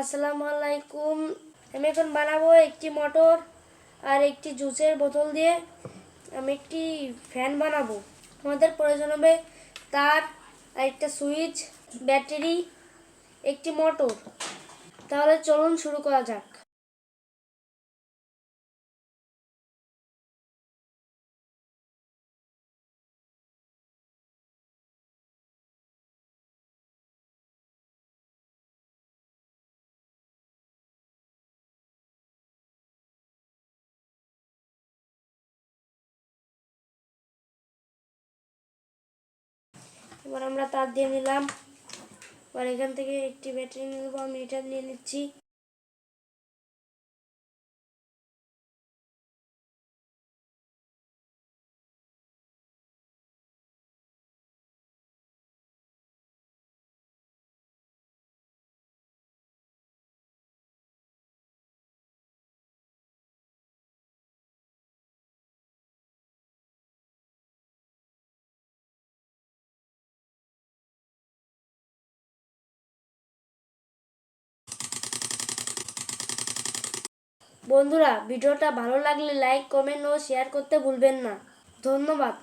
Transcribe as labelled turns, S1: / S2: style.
S1: আসসালামু আলাইকুম আমি এখন বানাবো একটি মটর আর একটি জুসের বোতল দিয়ে আমি একটি ফ্যান বানাবো। আমাদের প্রয়োজন হবে তার আর একটা সুইচ, ব্যাটারি, একটি মোটর। তাহলে চলুন শুরু করা যাক। এবার আমরা তার দিয়ে নিলাম। এবার এখান থেকে একটি ব্যাটারি নিয়ে নেব, আমি এটা নিয়ে নিচ্ছি। বন্ধুরা ভিডিওটা ভালো লাগলে লাইক কমেন্ট ও শেয়ার করতে ভুলবেন না। ধন্যবাদ।